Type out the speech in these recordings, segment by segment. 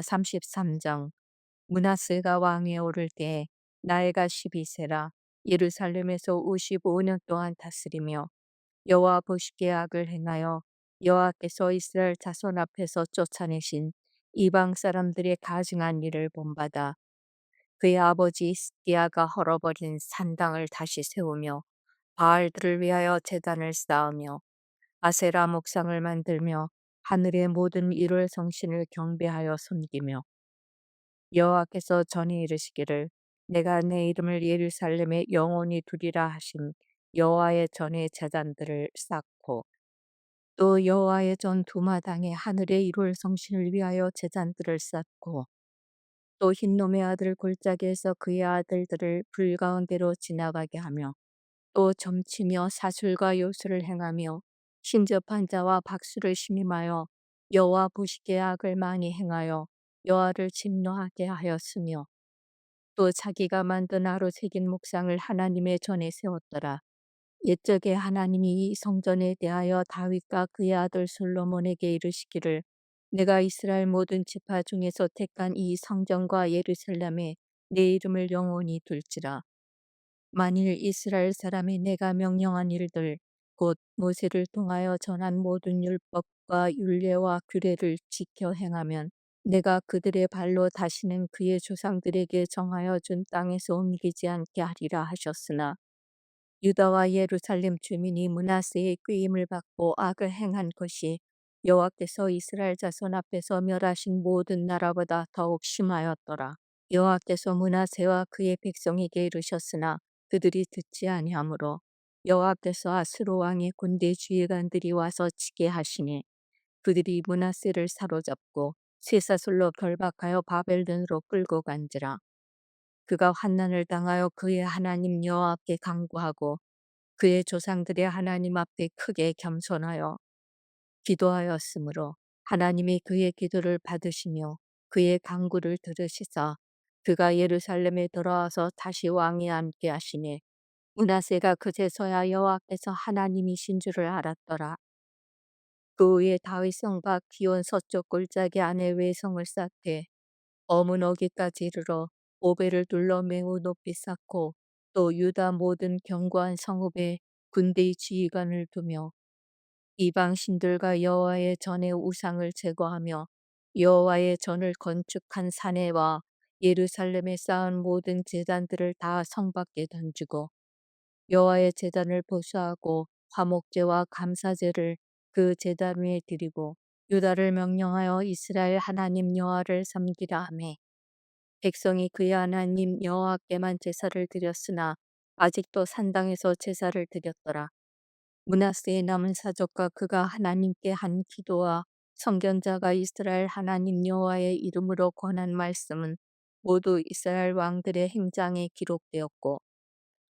역대하 33장 문하세가 왕위에 오를 때에 나이가 12세라. 예루살렘에서 55년 동안 다스리며 여호와 보시기에 악을 행하여 여호와께서 이스라엘 자손 앞에서 쫓아내신 이방 사람들의 가증한 일을 본받아 그의 아버지 스기야가 헐어버린 산당을 다시 세우며 바알들을 위하여 제단을 쌓으며 아세라 목상을 만들며 하늘의 모든 일월 성신을 경배하여 섬기며 여호와께서 전에 이르시기를 내가 내 이름을 예루살렘에 영원히 두리라 하신 여호와의 전의 제단들을 쌓고 또 여호와의 전 두마당에 하늘의 일월 성신을 위하여 제단들을 쌓고 또 흰놈의 아들 골짜기에서 그의 아들들을 불 가운데로 지나가게 하며 또 점치며 사술과 요술을 행하며 신접한 자와 박수를 심임하여 여호와 보시기에 악을 많이 행하여 여호와를 진노하게 하였으며 또 자기가 만든 아로 새긴 목상을 하나님의 전에 세웠더라. 옛적에 하나님이 이 성전에 대하여 다윗과 그의 아들 솔로몬에게 이르시기를 내가 이스라엘 모든 지파 중에서 택한 이 성전과 예루살렘에 내 이름을 영원히 둘지라. 만일 이스라엘 사람이 내가 명령한 일들 곧 모세를 통하여 전한 모든 율법과 율례와 규례를 지켜 행하면 내가 그들의 발로 다시는 그의 조상들에게 정하여 준 땅에서 옮기지 않게 하리라 하셨으나 유다와 예루살렘 주민이 문하세의 꾀임을 받고 악을 행한 것이 여호와께서 이스라엘 자손 앞에서 멸하신 모든 나라보다 더욱 심하였더라. 여호와께서 문하세와 그의 백성에게 이르셨으나 그들이 듣지 아니하므로 여호와께서 아스로 왕의 군대 주의관들이 와서 치게 하시니 그들이 문하세를 사로잡고 쇠사슬로 결박하여 바벨론으로 끌고 간지라. 그가 환난을 당하여 그의 하나님 여호와께 강구하고 그의 조상들의 하나님 앞에 크게 겸손하여 기도하였으므로 하나님이 그의 기도를 받으시며 그의 강구를 들으시사 그가 예루살렘에 돌아와서 다시 왕에 앉게 하시니 문하세가 그제서야 여호와께서 하나님이신 줄을 알았더라. 그 후에 다윗성과 기온 서쪽 골짜기 안에 외성을 쌓되 어문 어기까지 이르러 오배를 둘러 매우 높이 쌓고 또 유다 모든 견고한 성읍에 군대의 지휘관을 두며 이방 신들과 여호와의 전의 우상을 제거하며 여호와의 전을 건축한 산에와 예루살렘에 쌓은 모든 제단들을 다 성 밖에 던지고 여호와의 제단을 보수하고 화목제와 감사제를 그 제단 위에 드리고 유다를 명령하여 이스라엘 하나님 여호와를 섬기라 하매 백성이 그의 하나님 여호와께만 제사를 드렸으나 아직도 산당에서 제사를 드렸더라. 문하세의 남은 사족과 그가 하나님께 한 기도와 성견자가 이스라엘 하나님 여호와의 이름으로 권한 말씀은 모두 이스라엘 왕들의 행장에 기록되었고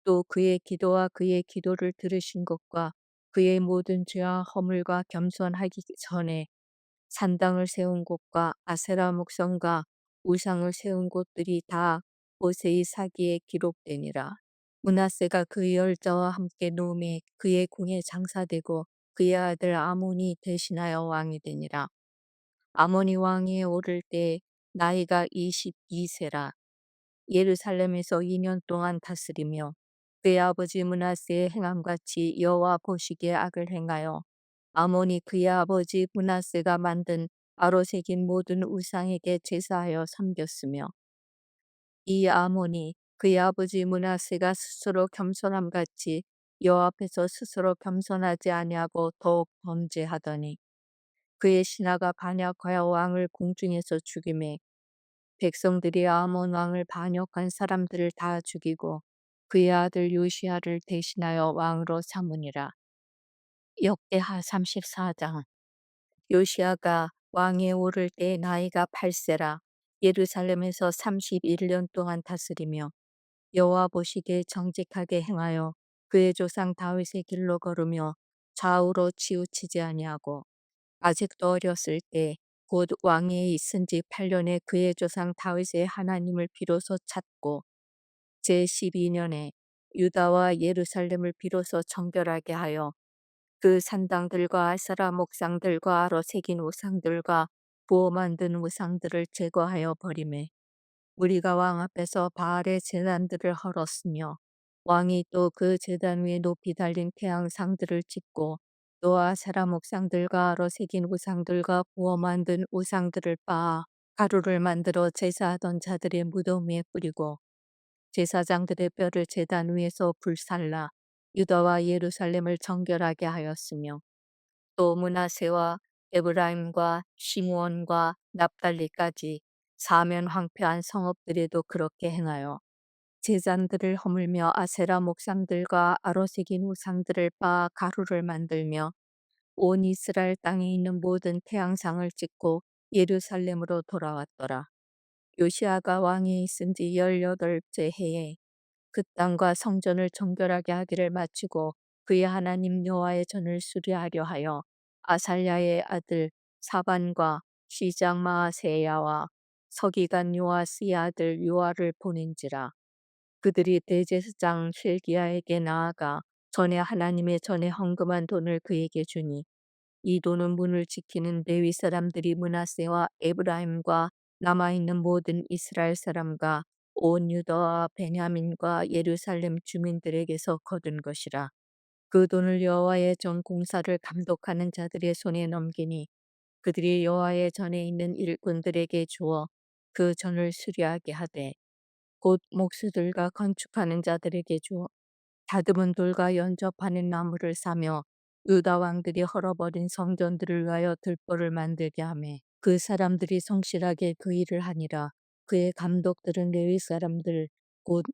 또 그의 기도와 그의 기도를 들으신 것과 그의 모든 죄와 허물과 겸손하기 전에 산당을 세운 곳과 아세라 목성과 우상을 세운 곳들이 다 모세의 사기에 기록되니라. 문하세가 그의 열자와 함께 노음에 그의 궁에 장사되고 그의 아들 아몬이 대신하여 왕이 되니라. 아몬이 왕위에 오를 때 나이가 22세라. 예루살렘에서 2년 동안 다스리며 그의 아버지 문하세의 행함같이 여호와 보시기에 악을 행하여 아몬이 그의 아버지 문하세가 만든 아로새긴 모든 우상에게 제사하여 섬겼으며 이 아몬이 그의 아버지 문하세가 스스로 겸손함 같이 여호와 앞에서 스스로 겸손하지 아니하고 더욱 범죄하더니 그의 신하가 반역하여 왕을 공중에서 죽임에 백성들이 아몬 왕을 반역한 사람들을 다 죽이고 그의 아들 요시아를 대신하여 왕으로 삼으니라. 역대하 34장 요시아가 왕에 오를 때 나이가 8세라 예루살렘에서 31년 동안 다스리며 여호와 보시기에 정직하게 행하여 그의 조상 다윗의 길로 걸으며 좌우로 치우치지 아니하고 아직도 어렸을 때 곧 왕위에 있은 지 8년에 그의 조상 다윗의 하나님을 비로소 찾고 제12년에 유다와 예루살렘을 비로소 정결하게 하여 그 산당들과 아사라 목상들과 아로 새긴 우상들과 부어 만든 우상들을 제거하여 버리매 우리가 왕 앞에서 바알의 제단들을 헐었으며 왕이 또그 제단 위에 높이 달린 태양상들을 찍고 또 아세라 목상들과 아로 새긴 우상들과 부어 만든 우상들을 빻아 가루를 만들어 제사하던 자들의 무덤 위에 뿌리고 제사장들의 뼈를 제단 위에서 불살라 유다와 예루살렘을 정결하게 하였으며 또 문하세와 에브라임과 시므온과 납달리까지 사면 황폐한 성읍들에도 그렇게 행하여 제잔들을 허물며 아세라 목상들과 아로새긴 우상들을 빻아 가루를 만들며 온 이스라엘 땅에 있는 모든 태양상을 찍고 예루살렘으로 돌아왔더라. 요시아가 왕이 있은 지 열여덟째 해에 그 땅과 성전을 정결하게 하기를 마치고 그의 하나님 여호와의 전을 수리하려 하여 아살랴의 아들 사반과 시장 마아세야와 서기관 요아스의 아들 요아를 보낸지라. 그들이 대제사장 실기야에게 나아가 전에 하나님의 전에 헌금한 돈을 그에게 주니 이 돈은 문을 지키는 레위 사람들이 문하세와 에브라임과 남아있는 모든 이스라엘 사람과 온 유다와 베냐민과 예루살렘 주민들에게서 거둔 것이라. 그 돈을 여호와의 전 공사를 감독하는 자들의 손에 넘기니 그들이 여호와의 전에 있는 일꾼들에게 주어 그 전을 수리하게 하되 곧 목수들과 건축하는 자들에게 주어 다듬은 돌과 연접하는 나무를 사며 유다 왕들이 헐어버린 성전들을 위하여 들보를 만들게 하매 그 사람들이 성실하게 그 일을 하니라. 그의 감독들은 레위 사람들 곧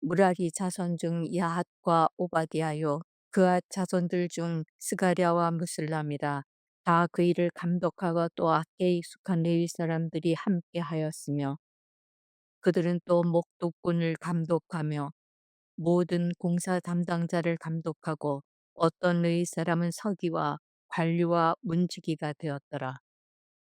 무라리 자손 중 야핫과 오바디아요. 그앗 자손들 중 스가랴와 무슬람이라. 다 그 일을 감독하고 또 악에 익숙한 레위 사람들이 함께 하였으며 그들은 또 목독꾼을 감독하며 모든 공사 담당자를 감독하고 어떤 레위 사람은 서기와 관리와 문지기가 되었더라.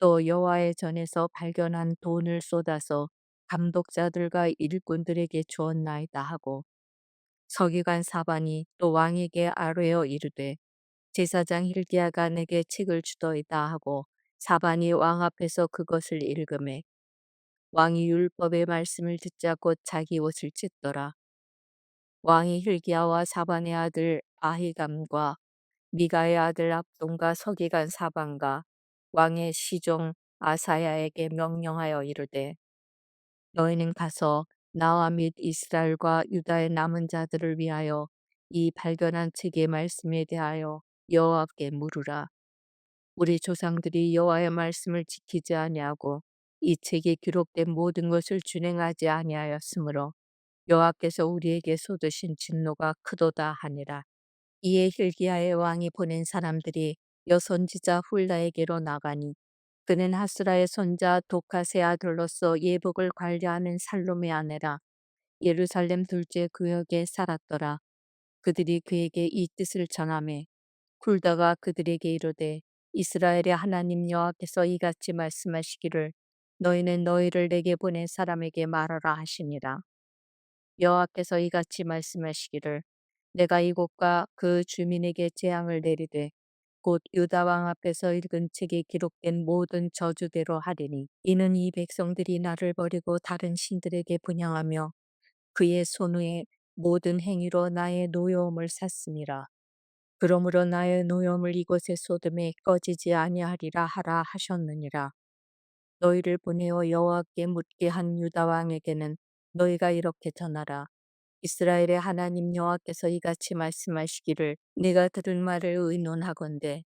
또 여호와의 전에서 발견한 돈을 쏟아서 감독자들과 일꾼들에게 주었나이다 하고 서기관 사반이 또 왕에게 아뢰어 이르되 제사장 힐기야가 내게 책을 주더이다 하고 사반이 왕 앞에서 그것을 읽음에 왕이 율법의 말씀을 듣자 곧 자기 옷을 찢더라. 왕이 힐기야와 사반의 아들 아히감과 미가의 아들 압돈과 서기관 사반과 왕의 시종 아사야에게 명령하여 이르되 너희는 가서 나와 및 이스라엘과 유다의 남은 자들을 위하여 이 발견한 책의 말씀에 대하여 여호와께 물으라. 우리 조상들이 여호와의 말씀을 지키지 아니하고 이 책에 기록된 모든 것을 준행하지 아니하였으므로 여호와께서 우리에게 쏟으신 진노가 크도다 하니라. 이에 힐기야의 왕이 보낸 사람들이 여선지자 훌라에게로 나가니 그는 하스라의 손자 도카세 아 들로서 예복을 관리하는 살롬의 아내라 예루살렘 둘째 구역에 살았더라. 그들이 그에게 이 뜻을 전하매 굴다가 그들에게 이르되 이스라엘의 하나님 여호와께서 이같이 말씀하시기를 너희는 너희를 내게 보낸 사람에게 말하라 하시니라. 여호와께서 이같이 말씀하시기를 내가 이곳과 그 주민에게 재앙을 내리되 곧 유다 왕 앞에서 읽은 책에 기록된 모든 저주대로 하리니 이는 이 백성들이 나를 버리고 다른 신들에게 분양하며 그의 손의 모든 행위로 나의 노여움을 샀으니라. 그러므로 나의 노여움을 이곳에 쏟음에 꺼지지 아니하리라 하라 하셨느니라. 너희를 보내어 여호와께 묻게 한 유다 왕에게는 너희가 이렇게 전하라. 이스라엘의 하나님 여호와께서 이같이 말씀하시기를 내가 들은 말을 의논하건대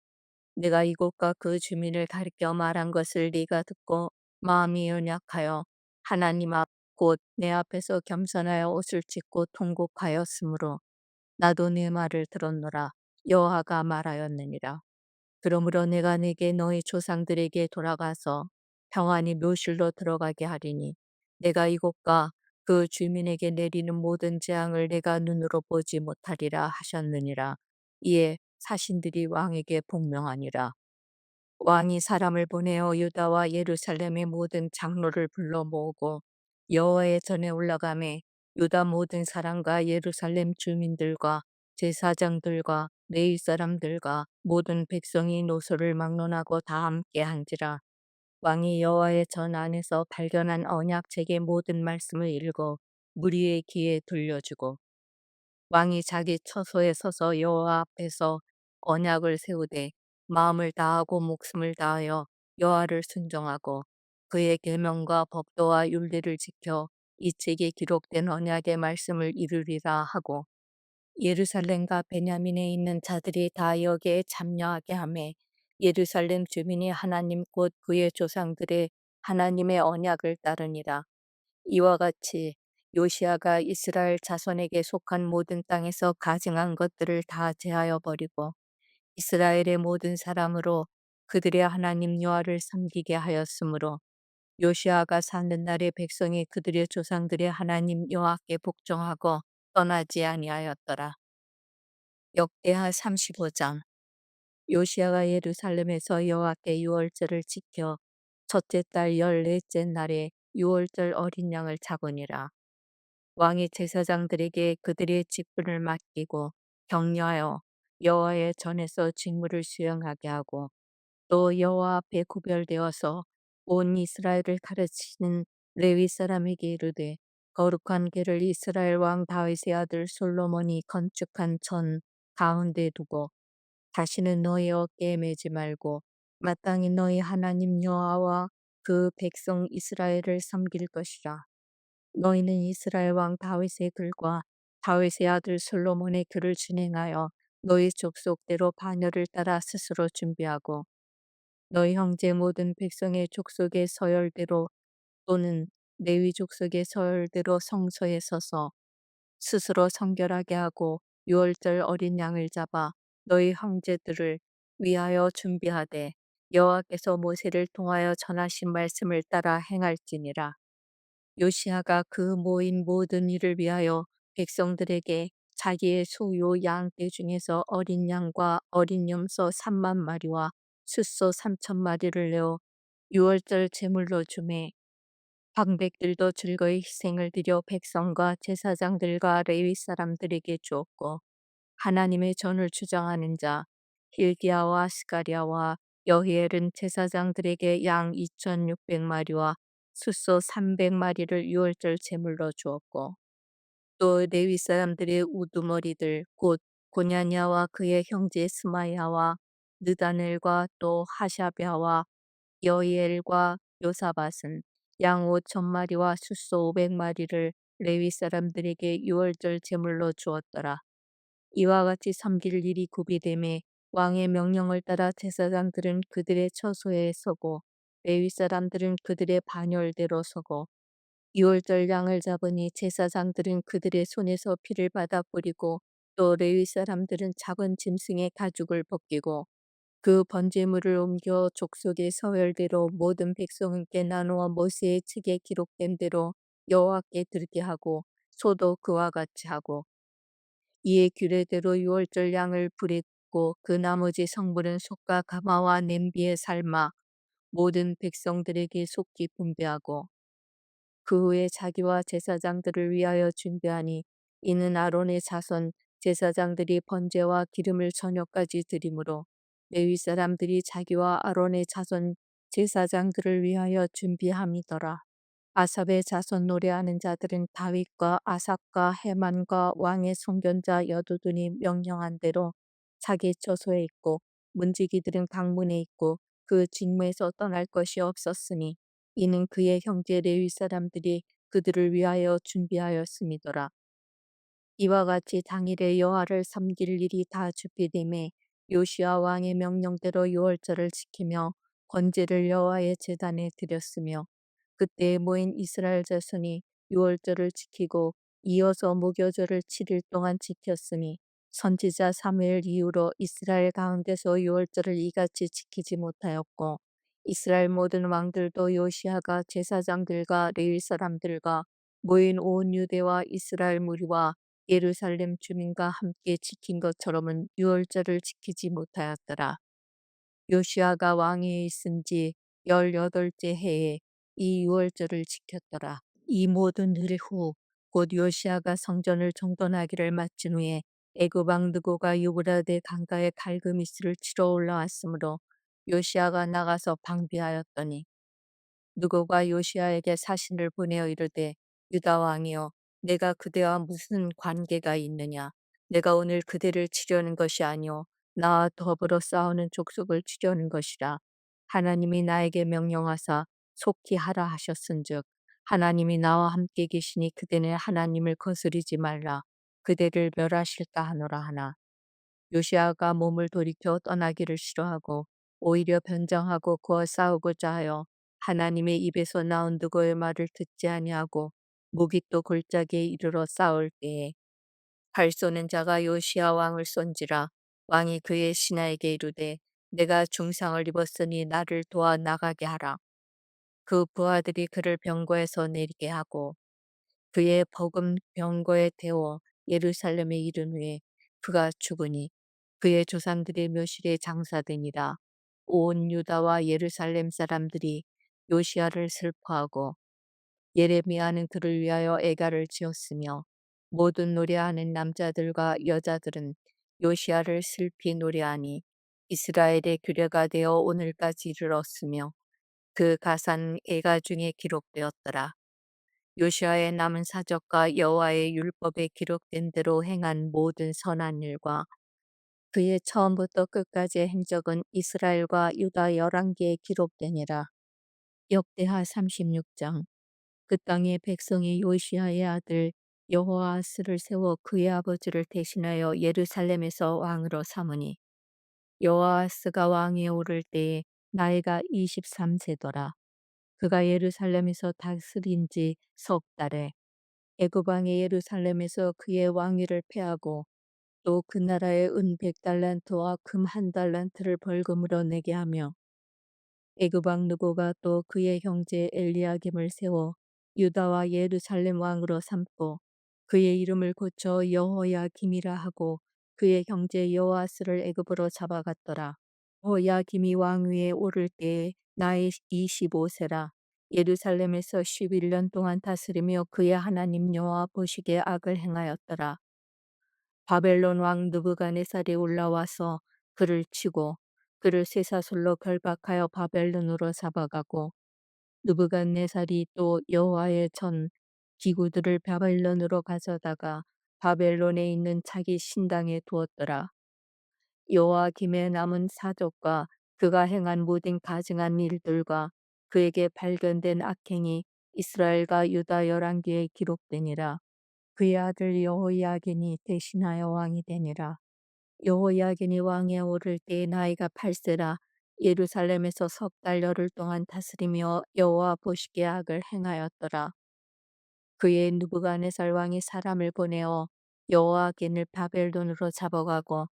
내가 이곳과 그 주민을 가리켜 말한 것을 네가 듣고 마음이 연약하여 하나님 앞 곧 내 앞에서 겸손하여 옷을 찢고 통곡하였으므로 나도 네 말을 들었노라. 여호와가 말하였느니라. 그러므로 내가 네게 너희 조상들에게 돌아가서 평안히 묘실로 들어가게 하리니 내가 이곳과 그 주민에게 내리는 모든 재앙을 내가 눈으로 보지 못하리라 하셨느니라. 이에 사신들이 왕에게 복명하니라. 왕이 사람을 보내어 유다와 예루살렘의 모든 장로를 불러 모으고 여호와의 전에 올라가매 유다 모든 사람과 예루살렘 주민들과 제사장들과 레위 사람들과 모든 백성이 노소를 막론하고 다 함께 한지라 왕이 여호와의 전 안에서 발견한 언약책의 모든 말씀을 읽어 무리의 귀에 들려주고 왕이 자기 처소에 서서 여호와 앞에서 언약을 세우되 마음을 다하고 목숨을 다하여 여호와를 순종하고 그의 계명과 법도와 율례를 지켜 이 책에 기록된 언약의 말씀을 이루리라 하고 예루살렘과 베냐민에 있는 자들이 다 여기에 참여하게 하매 예루살렘 주민이 하나님 곧 그의 조상들의 하나님의 언약을 따르니라. 이와 같이 요시아가 이스라엘 자손에게 속한 모든 땅에서 가증한 것들을 다 제하여 버리고 이스라엘의 모든 사람으로 그들의 하나님 여호와를 섬기게 하였으므로 요시아가 사는 날에 백성이 그들의 조상들의 하나님 여호와께 복종하고 떠나지 아니하였더라. 역대하 35장 요시아가 예루살렘에서 여호와께 유월절을 지켜 첫째 달 열넷째 날에 유월절 어린 양을 잡으니라. 왕이 제사장들에게 그들의 직분을 맡기고 격려하여 여호와의 전에서 직무를 수행하게 하고 또 여호와 앞에 구별되어서 온 이스라엘을 가르치는 레위 사람에게 이르되 거룩한 궤를 이스라엘 왕 다윗의 아들 솔로몬이 건축한 전 가운데 두고 다시는 너희 어깨에 매지 말고 마땅히 너희 하나님 여호와와 그 백성 이스라엘을 섬길 것이라. 너희는 이스라엘 왕 다윗의 글과 다윗의 아들 솔로몬의 글을 진행하여 너희 족속대로 반열을 따라 스스로 준비하고 너희 형제 모든 백성의 족속의 서열대로 또는 레위 족속의 서열대로 성소에 서서 스스로 성결하게 하고 유월절 어린 양을 잡아 너희 형제들을 위하여 준비하되 여호와께서 모세를 통하여 전하신 말씀을 따라 행할지니라. 요시아가 그 모인 모든 일을 위하여 백성들에게 자기의 소유 양떼 중에서 어린 양과 어린 염소 3만 마리와 숫소 3천 마리를 내어 유월절 제물로 주매 방백들도 즐거이 희생을 드려 백성과 제사장들과 레위 사람들에게 주었고 하나님의 전을 주장하는 자 힐기야와 스가리아와 여히엘은 제사장들에게 양 2,600마리와 숫소 300마리를 유월절 제물로 주었고 또 레위 사람들의 우두머리들 곧 고냐냐와 그의 형제 스마야와 느다넬과 또 하샤비아와 여이엘과 요사밭은 양 5천 마리와 숫소 500마리를 레위 사람들에게 유월절 제물로 주었더라. 이와 같이 섬길 일이 구비됨에 왕의 명령을 따라 제사장들은 그들의 처소에 서고 레위 사람들은 그들의 반열대로 서고 유월절 양을 잡으니 제사장들은 그들의 손에서 피를 받아 뿌리고 또 레위 사람들은 작은 짐승의 가죽을 벗기고 그 번제물을 옮겨 족속의 서열대로 모든 백성에게 나누어 모세의 책에 기록된 대로 여호와께 드리게 하고 소도 그와 같이 하고 이에 규례대로 유월절 양을 굽고 그 나머지 성분은 솥과 가마와 냄비에 삶아 모든 백성들에게 속히 분배하고 그 후에 자기와 제사장들을 위하여 준비하니 이는 아론의 자손 제사장들이 번제와 기름을 저녁까지 드림으로 레위 사람들이 자기와 아론의 자손 제사장들을 위하여 준비함이더라. 아삽의 자손 노래하는 자들은 다윗과 아삽과 해만과 왕의 송견자 여두둔이 명령한 대로 자기 처소에 있고 문지기들은 강문에 있고 그 직무에서 떠날 것이 없었으니 이는 그의 형제 레위 사람들이 그들을 위하여 준비하였음이더라. 이와 같이 당일에 여호와를 섬길 일이 다 준비됨에 요시아 왕의 명령대로 유월절을 지키며 번제를 여호와의 제단에 드렸으며 그때 모인 이스라엘 자손이 유월절을 지키고 이어서 무교절을 7일 동안 지켰으니 선지자 사무엘 이후로 이스라엘 가운데서 유월절을 이같이 지키지 못하였고 이스라엘 모든 왕들도 요시아가 제사장들과 레위 사람들과 모인 온 유대와 이스라엘 무리와 예루살렘 주민과 함께 지킨 것처럼은 유월절을 지키지 못하였더라. 요시아가 왕위에 있은 지 열여덟째 해에 이 유월절을 지켰더라. 이 모든 일 후 곧 요시아가 성전을 정돈하기를 마친 후에 왕 느고가 유브라데 강가에 갈그미스를 치러 올라왔으므로 요시아가 나가서 방비하였더니 느고가 요시아에게 사신을 보내어 이르되 유다 왕이여 내가 그대와 무슨 관계가 있느냐? 내가 오늘 그대를 치려는 것이 아니오. 나와 더불어 싸우는 족속을 치려는 것이라. 하나님이 나에게 명령하사 속히 하라 하셨은즉 하나님이 나와 함께 계시니 그대는 하나님을 거스리지 말라 그대를 멸하실까 하노라 하나 요시아가 몸을 돌이켜 떠나기를 싫어하고 오히려 변장하고 그와 싸우고자 하여 하나님의 입에서 나온 누구의 말을 듣지 아니하고 목이 또 골짜기에 이르러 싸울 때에 칼 쏘는 자가 요시아 왕을 쏜지라 왕이 그의 신하에게 이르되 내가 중상을 입었으니 나를 도와 나가게 하라. 그 부하들이 그를 병거에서 내리게 하고 그의 버금 병거에 태워 예루살렘에 이른 후에 그가 죽으니 그의 조상들의 묘실에 장사되니라. 온 유다와 예루살렘 사람들이 요시아를 슬퍼하고 예레미야는 그를 위하여 애가를 지었으며 모든 노래하는 남자들과 여자들은 요시아를 슬피 노래하니 이스라엘의 규례가 되어 오늘까지 이르렀으며 그 가사는 애가 중에 기록되었더라. 요시아의 남은 사적과 여호와의 율법에 기록된 대로 행한 모든 선한 일과 그의 처음부터 끝까지의 행적은 이스라엘과 유다 열왕기에 기록되니라. 역대하 36장 그 땅의 백성이 요시아의 아들 여호아스를 세워 그의 아버지를 대신하여 예루살렘에서 왕으로 삼으니 여호아스가 왕위에 오를 때에 나이가 23세더라. 그가 예루살렘에서 다스린 지 석 달에 애굽 왕이 예루살렘에서 그의 왕위를 패하고 또 그 나라의 은 백달란트와 금 한 달란트를 벌금으로 내게 하며 애굽 왕 느고가 또 그의 형제 엘리야김을 세워 유다와 예루살렘 왕으로 삼고 그의 이름을 고쳐 여호야김이라 하고 그의 형제 여호아스를 애굽으로 잡아갔더라. 여호야김이 왕위에 오를 때에 나이 25세라. 예루살렘에서 11년 동안 다스리며 그의 하나님 여호와 보시기에 악을 행하였더라. 바벨론 왕 느부갓네살이 올라와서 그를 치고 그를 쇠사슬로 결박하여 바벨론으로 잡아가고 느부갓네살이 또 여호와의 전 기구들을 바벨론으로 가져다가 바벨론에 있는 자기 신당에 두었더라. 여호와김의 남은 사적과 그가 행한 모든 가증한 일들과 그에게 발견된 악행이 이스라엘과 유다 열왕기에 기록되니라. 그의 아들 여호야긴이 대신하여 왕이 되니라. 여호야긴이 왕에 오를 때의 나이가 8세라 예루살렘에서 석 달 열흘 동안 다스리며 여호와 보시기에 악을 행하였더라. 그의 누부갓네살 왕이 사람을 보내어 여호와긴을 바벨론으로 잡아가고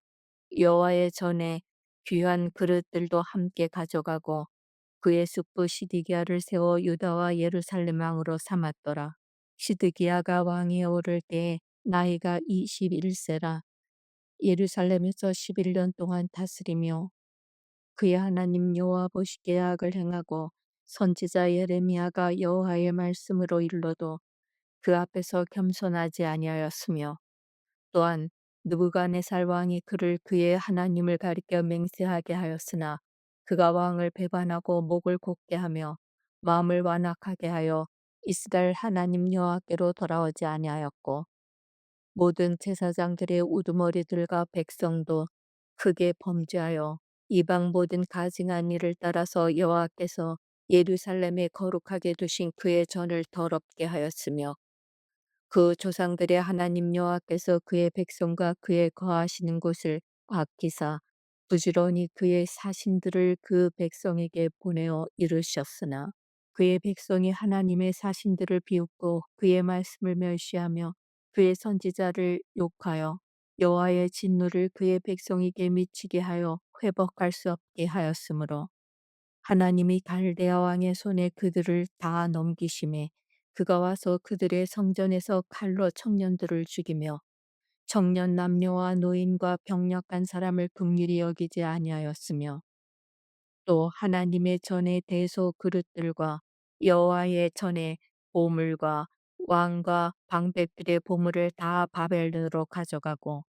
여호와의 전에 귀한 그릇들도 함께 가져가고 그의 숙부 시디기야를 세워 유다와 예루살렘 왕으로 삼았더라. 시드기야가 왕위에 오를 때에 나이가 21세라 예루살렘에서 11년 동안 다스리며 그의 하나님 여호와 보시기에 악을 행하고 선지자 예레미야가 여호와의 말씀으로 일러도 그 앞에서 겸손하지 아니하였으며 또한 느부갓네살 왕이 그를 그의 하나님을 가리켜 맹세하게 하였으나 그가 왕을 배반하고 목을 곧게 하며 마음을 완악하게 하여 이스라엘 하나님 여호와께로 돌아오지 아니하였고 모든 제사장들의 우두머리들과 백성도 크게 범죄하여 이방 모든 가증한 일을 따라서 여호와께서 예루살렘에 거룩하게 두신 그의 전을 더럽게 하였으며 그 조상들의 하나님 여호와께서 그의 백성과 그의 거하시는 곳을 아끼사 부지런히 그의 사신들을 그 백성에게 보내어 이르셨으나 그의 백성이 하나님의 사신들을 비웃고 그의 말씀을 멸시하며 그의 선지자를 욕하여 여호와의 진노를 그의 백성에게 미치게 하여 회복할 수 없게 하였으므로 하나님이 갈대아 왕의 손에 그들을 다 넘기심에 그가 와서 그들의 성전에서 칼로 청년들을 죽이며 청년 남녀와 노인과 병력한 사람을 긍휼히 여기지 아니하였으며 또 하나님의 전에 대소 그릇들과 여호와의 전에 보물과 왕과 방백들의 보물을 다 바벨론으로 가져가고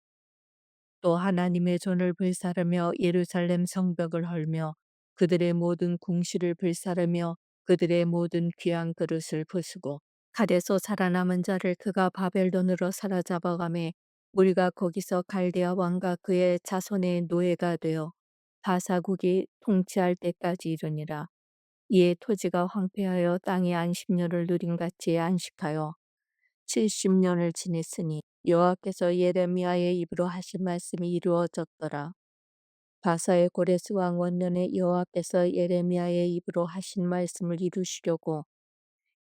또 하나님의 전을 불사르며 예루살렘 성벽을 헐며 그들의 모든 궁시를 불사르며 그들의 모든 귀한 그릇을 부수고 칼에서 살아남은 자를 그가 바벨론으로 사로잡아가매 우리가 거기서 갈대아 왕과 그의 자손의 노예가 되어 바사국이 통치할 때까지 이르니라. 이에 토지가 황폐하여 땅이 안식년을 누린 같이 안식하여 70년을 지냈으니 여호와께서 예레미야의 입으로 하신 말씀이 이루어졌더라. 바사의 고레스 왕 원년에 여호와께서 예레미야의 입으로 하신 말씀을 이루시려고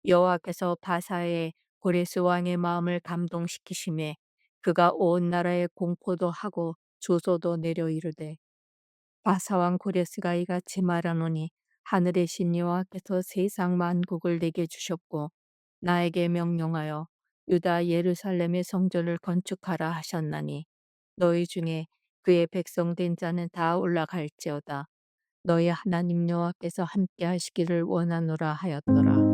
여호와께서 바사의 고레스 왕의 마음을 감동시키심에 그가 온 나라에 공포도 하고 조소도 내려 이르되 바사 왕 고레스가 이같이 말하노니 하늘의 신 여호와께서 세상 만국을 내게 주셨고 나에게 명령하여 유다 예루살렘의 성전을 건축하라 하셨나니 너희 중에 그의 백성 된 자는 다 올라갈지어다 너희 하나님 여호와께서 함께 하시기를 원하노라 하였더라.